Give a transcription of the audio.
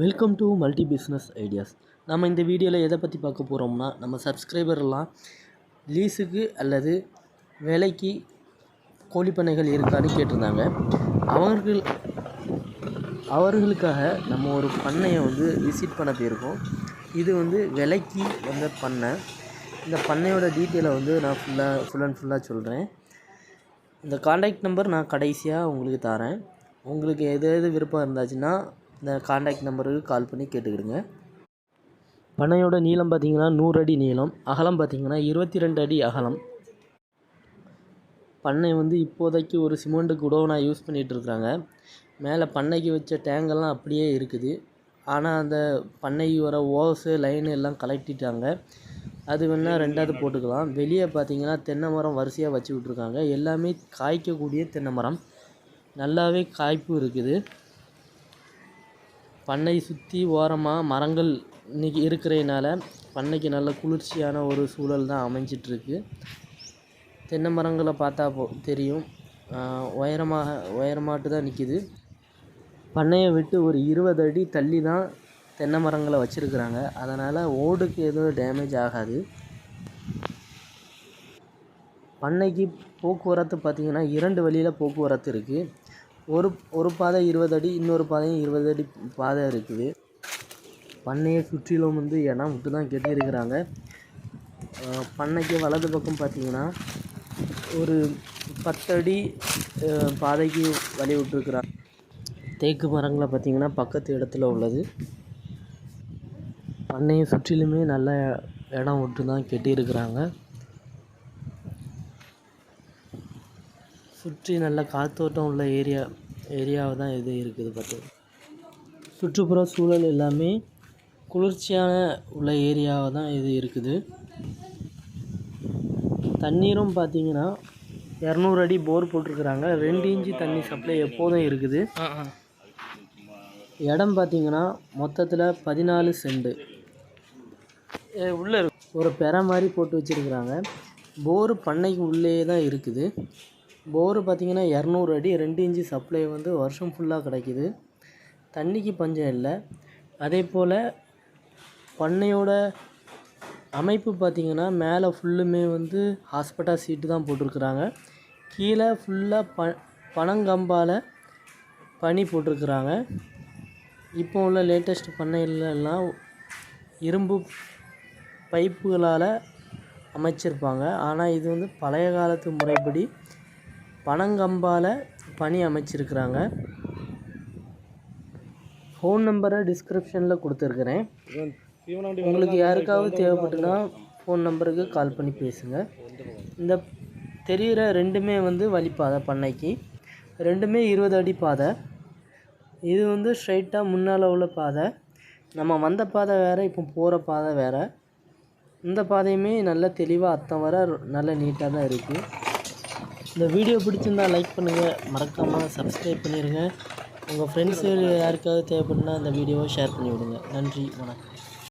Welcome to multi business ideas நம்ம இந்த வீடியோவில் எதை பற்றி பார்க்க போகிறோம்னா நம்ம சப்ஸ்கிரைபர்லாம் லீஸுக்கு அல்லது விலைக்கு கோழிப்பண்ணைகள் இருக்கான்னு கேட்டிருந்தாங்க. அவர்கள் அவர்களுக்காக நம்ம ஒரு பண்ணையை வந்து விசிட் பண்ண போயிருக்கோம். இது வந்து விலைக்கு வந்த பண்ணை. இந்த பண்ணையோட டீட்டெயிலை வந்து நான் ஃபுல்லாக ஃபுல் அண்ட் ஃபுல்லாக சொல்கிறேன் இந்த காண்டாக்ட் நம்பர் நான் கடைசியாக உங்களுக்கு தரேன் உங்களுக்கு எது எது விருப்பம் இருந்தாச்சுன்னா இந்த காண்டாக்ட் நம்பருக்கு கால் பண்ணி கேட்டுக்கிடுங்க. பண்ணையோட நீளம் பார்த்தீங்கன்னா நூறு அடி நீளம் அகலம் பார்த்தீங்கன்னா இருபத்தி ரெண்டு அடி அகலம். பண்ணை வந்து இப்போதைக்கு ஒரு சிமெண்ட்டுக்கு குடோனாக யூஸ் பண்ணிகிட்டு இருக்கிறாங்க மேலே பண்ணைக்கு வச்ச டேங்கெல்லாம் அப்படியே இருக்குது. ஆனால் அந்த பண்ணைக்கு வர ஓஸு லைனு எல்லாம் கலெக்டிட்டாங்க அது வேணால் ரெண்டாவது போட்டுக்கலாம். வெளியே பார்த்தீங்கன்னா தென்னை மரம் வரிசையாக வச்சு விட்ருக்காங்க எல்லாமே காய்க்கக்கூடிய தென்னை மரம். நல்லாவே காய்ப்பு இருக்குது. பண்ணை சுற்றி ஓரமாக மரங்கள் இன்றைக்கி இருக்கிறதுனால பண்ணைக்கு நல்ல குளிர்ச்சியான ஒரு சூழல் தான் அமைஞ்சிட்ருக்கு. தென்னை மரங்களை பார்த்தா போ தெரியும். உயரமாக உயரமாட்டு தான் நிற்கிது பண்ணையை விட்டு ஒரு இருபது அடி தள்ளி தான் தென்னை மரங்களை வச்சுருக்குறாங்க. அதனால் ஓடுக்கு எதுவும் டேமேஜ் ஆகாது. பண்ணைக்கு போக்குவரத்து பார்த்திங்கன்னா இரண்டு வழியில் போக்குவரத்து இருக்குது ஒரு ஒரு பாதை இருபது அடி இன்னொரு பாதையும் இருபது அடி பாதை இருக்குது. பண்ணையை சுற்றிலும் வந்து இடம் விட்டு தான் கட்டியிருக்கிறாங்க. பண்ணைக்கு வலது பக்கம் பார்த்திங்கன்னா ஒரு பத்தடி பாதைக்கு வழி விட்டுருக்குறாங்க தேக்கு மரங்களை பார்த்திங்கன்னா பக்கத்து இடத்துல உள்ளது. பண்ணையை சுற்றிலுமே நல்ல இடம் விட்டு தான் கட்டியிருக்கிறாங்க. சுற்றி நல்ல காத்தோட்டம் உள்ள ஏரியா ஏரியாவை தான் இது இருக்குது பார்த்து. சுற்றுப்புற சூழல் எல்லாமே குளிர்ச்சியான உள்ள ஏரியாவை தான் இது இருக்குது. தண்ணீரும் பார்த்தீங்கன்னா இரநூறு அடி போர் போட்டிருக்குறாங்க. ரெண்டு இன்ச்சு தண்ணி சப்ளை எப்போதும் இருக்குது. இடம் பார்த்தீங்கன்னா மொத்தத்தில் பதினாலு செண்டு. உள்ளே ஒரு பெற மாதிரி போட்டு வச்சுருக்குறாங்க. போரு பண்ணைக்கு உள்ளே தான் இருக்குது. போரு பார்த்திங்கன்னா இரநூறு அடி ரெண்டு இன்ச்சு சப்ளை வந்து வருஷம் ஃபுல்லாக கிடைக்கிது. தண்ணிக்கு பஞ்சம் இல்லை. அதே போல் பண்ணையோட அமைப்பு பார்த்திங்கன்னா மேலே ஃபுல்லுமே வந்து ஹாஸ்பிட்டல் சீட்டு தான் போட்டிருக்குறாங்க. கீழே ஃபுல்லாக ப பனங்கம்பால் பனி போட்டிருக்குறாங்க. இப்போ உள்ள லேட்டஸ்ட் பண்ணையிலலாம் இரும்பு பைப்புகளால் அமைச்சிருப்பாங்க. ஆனால் இது வந்து பழைய காலத்து முறைப்படி பனங்கம்பால் பணி அமைச்சிருக்கிறாங்க. ஃபோன் நம்பரை டிஸ்கிரிப்ஷனில் கொடுத்துருக்குறேன். உங்களுக்கு யாருக்காவது தேவைப்பட்டுன்னா ஃபோன் நம்பருக்கு கால் பண்ணி பேசுங்க. இந்த தெரிகிற ரெண்டுமே வந்து வழிப்பாதை பண்ணைக்கு. ரெண்டுமே இருபது அடி பாதை. இது வந்து ஸ்ட்ரைட்டாக முன்னால் உள்ள பாதை. நம்ம வந்த பாதை வேறு இப்போ போகிற பாதை வேறு. இந்த பாதையுமே நல்ல தெளிவாக அத்தம் வர நல்ல நீட்டாக தான் இருக்குது இந்த வீடியோ பிடிச்சிருந்தா லைக் பண்ணுங்கள் மறக்காமல் சப்ஸ்கிரைப் பண்ணிடுங்க உங்கள் ஃப்ரெண்ட்ஸு யாருக்காவது தேவைப்படுனா இந்த வீடியோவை ஷேர் பண்ணி விடுங்க நன்றி வணக்கம்.